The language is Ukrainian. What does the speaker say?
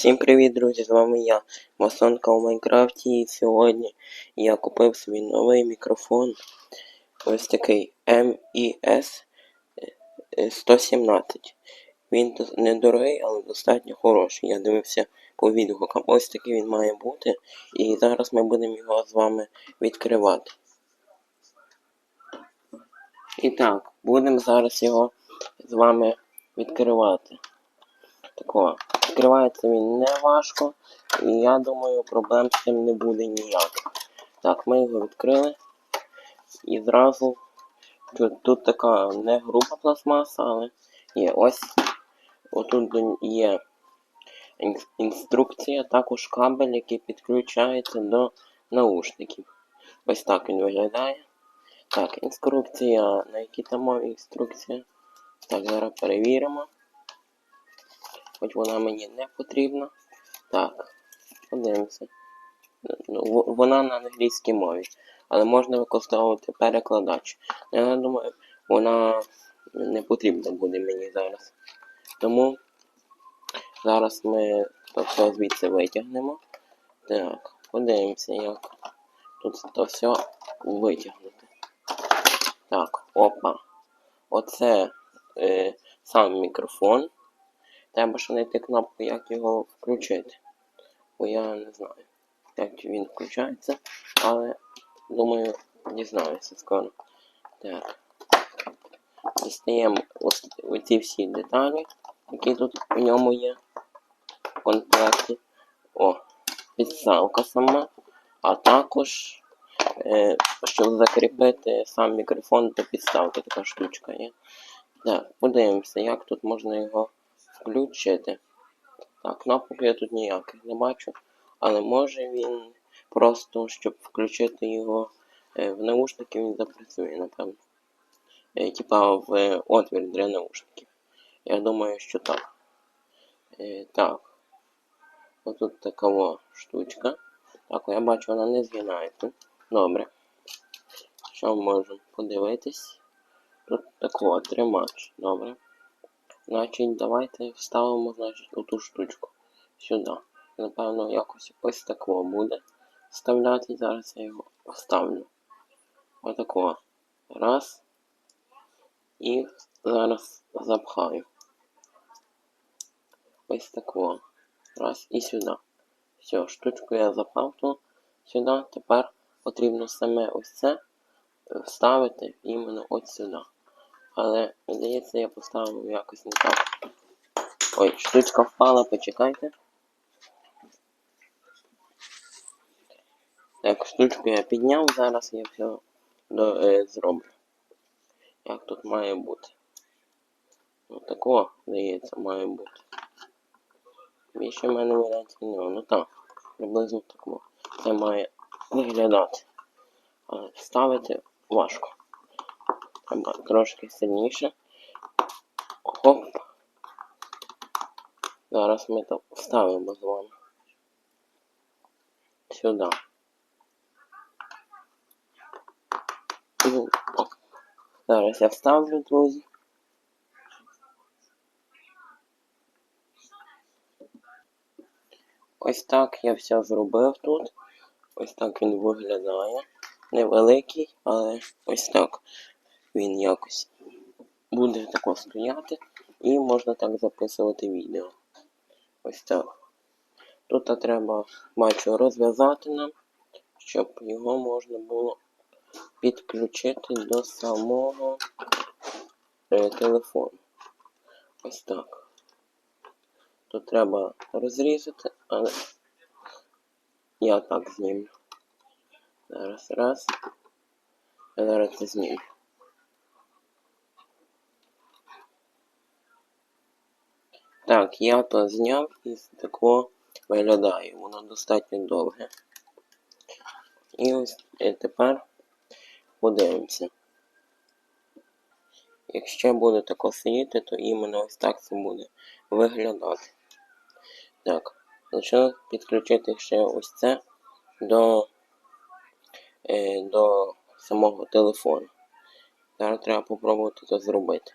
Всім привіт, друзі! З вами я, Масонка у Майнкрафті, і сьогодні я купив свій новий мікрофон. Ось такий MES 117. Він недорогий, але достатньо хороший. Я дивився по відгукам. Ось такий він має бути. І зараз ми будемо його з вами відкривати. І так, будемо зараз його з вами відкривати. Такого. Відкривається він не важко, і я думаю, проблем з цим не буде ніяких. Так, ми його відкрили. І зразу тут, тут така не груба пластмаса, але є ось. Отут є інструкція, також кабель, який підключається до наушників. Ось так він виглядає. Так, інструкція, на якій там мові інструкція. Так, зараз перевіримо хоч вона мені не потрібна. Так, подивимося. Ну, Вона на англійській мові, але можна використовувати перекладач. Я думаю, вона не потрібна буде мені зараз. Тому зараз ми то все звідси витягнемо. Так, подивимося, як тут то все витягнути. Так, опа. Оце е, сам мікрофон. Треба ще знайти кнопку, як його включити. Бо я не знаю, як він включається, але думаю, дізнаюся скоро. Так. Дістаємо ось оці всі деталі, які тут в ньому є в комплекті. О, підставка сама, а також, е, щоб закріпити сам мікрофон до підставки, така штучка є. Так, подивимося, як тут можна його включити. Так, кнопок я тут ніяких не бачу. Але може він просто, щоб включити його е, в наушники, він запрацює, напевно. Е, типа в е, отвір для наушників. Я думаю, що так. Так. Отут така о штучка. Так, я бачу, вона не згинається. Добре. Що ми можемо подивитись? Тут такого тримач. Добре. Значить, давайте вставимо значить, оту штучку сюди. Напевно, якось ось такого буде вставляти. Зараз я його вставлю. Отакого. Раз. І зараз запхаю. Ось такого. Раз і сюди. Все, штучку я запав тут сюди. Тепер потрібно саме ось це вставити іменно ось сюди. Але, здається, я поставив якось не так. Ой, штучка впала, почекайте. Так, штучку я підняв, зараз я все до, е, зроблю. Як тут має бути? Такого, здається, має бути. Більше в мене варіантів немає. Ну так, приблизно такого. Це має виглядати. Але ставити важко. Трошки сильніше. Хоп. Зараз ми то вставимо з вами. Сюди. Зараз я вставлю, друзі. Ось так я все зробив тут. Ось так він виглядає. Невеликий, але ось так він якось буде тако стояти і можна так записувати відео. Ось так. Тут треба, бачу, розв'язати нам, щоб його можна було підключити до самого е, телефону. Ось так. Тут треба розрізати, але я так знімлю. Зараз раз. Я зараз це знімлю. Так, я то зняв і такого виглядає. Воно достатньо довге. І ось і тепер подивимося. Якщо буде тако сидіти, то іменно ось так це буде виглядати. Так, почну підключити ще ось це до, е, до самого телефону. Зараз треба спробувати це зробити.